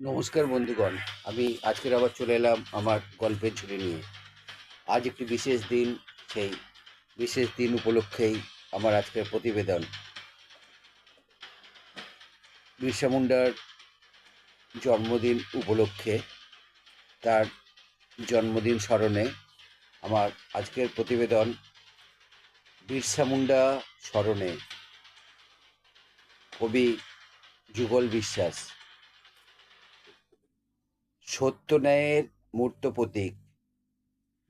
নমস্কার বন্ধুগণ, আমি আজকের আবার চলে এলাম আমার গল্পের ঝুলি নিয়ে। আজ একটি বিশেষ দিন, সেই বিশেষ দিন উপলক্ষেই আমার আজকের প্রতিবেদন। বিরসা মুন্ডার জন্মদিন উপলক্ষে, তার জন্মদিন স্মরণে আমার আজকের প্রতিবেদন বিরসা মুন্ডা স্মরণে। কবি যুগল বিশ্বাস। সত্য ন্যায়ের মূর্ত প্রতীক,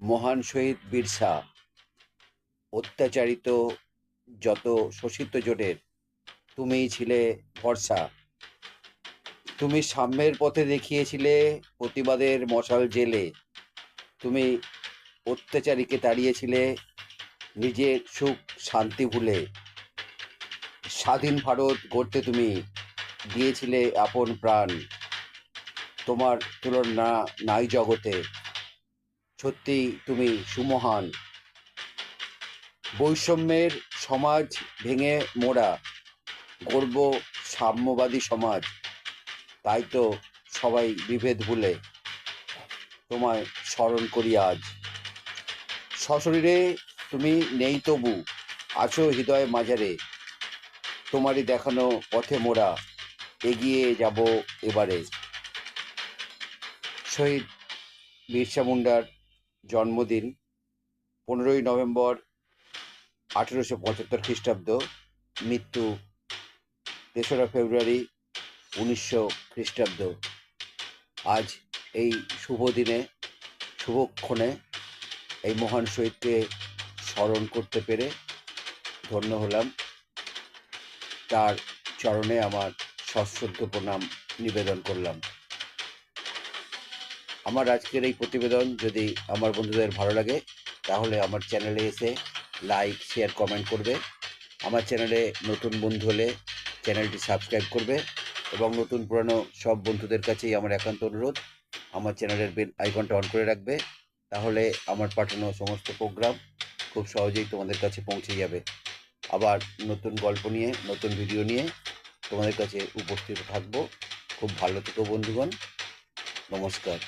মহান শহীদ বীরসা অত্যাচারিত যত শোষিত জোটের, তুমিই ছিলে ভরসা। তুমি সাম্যের পথে দেখিয়েছিলে প্রতিবাদের মশাল জেলে। তুমি অত্যাচারীকে তাড়িয়েছিলে নিজের সুখ শান্তি ভুলে। স্বাধীন ভারত গড়তে তুমি দিয়েছিলে আপন প্রাণ। তোমার তুলনা নাই জগতে। সত্যি তুমি সুমহান। বৈষম্যের সমাজ ভেঙে মোড়া গর্ব সাম্যবাদী সমাজ। তাই তো সবাই বিভেদ ভুলে তোমায় স্মরণ করি আজ। সশরীরে তুমি নেই তবু, আছো হৃদয় মাঝারে। তোমারই দেখানো পথে মোড়া, এগিয়ে যাব এবারে। শহীদ বিরসা মুন্ডার জন্মদিন, পনেরোই নভেম্বর আঠেরোশো পঁচাত্তর খ্রিস্টাব্দ, মৃত্যু তেসরা ফেব্রুয়ারি উনিশশো খ্রিস্টাব্দ। আজ এই শুভ দিনে শুভক্ষণে এই মহান শহীদকে স্মরণ করতে পেরে ধন্য হলাম। তার চরণে আমার সশ্রদ্ধ প্রণাম নিবেদন করলাম। আমার আজকের এই প্রতিবেদন যদি আমার বন্ধুদের ভালো লাগে, তাহলে আমার চ্যানেলে এসে লাইক, শেয়ার, কমেন্ট করবে। আমার চ্যানেলে নতুন বন্ধু হলে চ্যানেলটি সাবস্ক্রাইব করবে এবং নতুন পুরানো সব বন্ধুদের কাছেই আমার একান্ত অনুরোধ, আমার চ্যানেলের বেল আইকনটা অন করে রাখবে। তাহলে আমার পাঠানো সমস্ত প্রোগ্রাম খুব সহজেই তোমাদের কাছে পৌঁছে যাবে। আবার নতুন গল্প নিয়ে, নতুন ভিডিও নিয়ে তোমাদের কাছে উপস্থিত থাকব। খুব ভালো থেকো বন্ধুগণ। নমস্কার।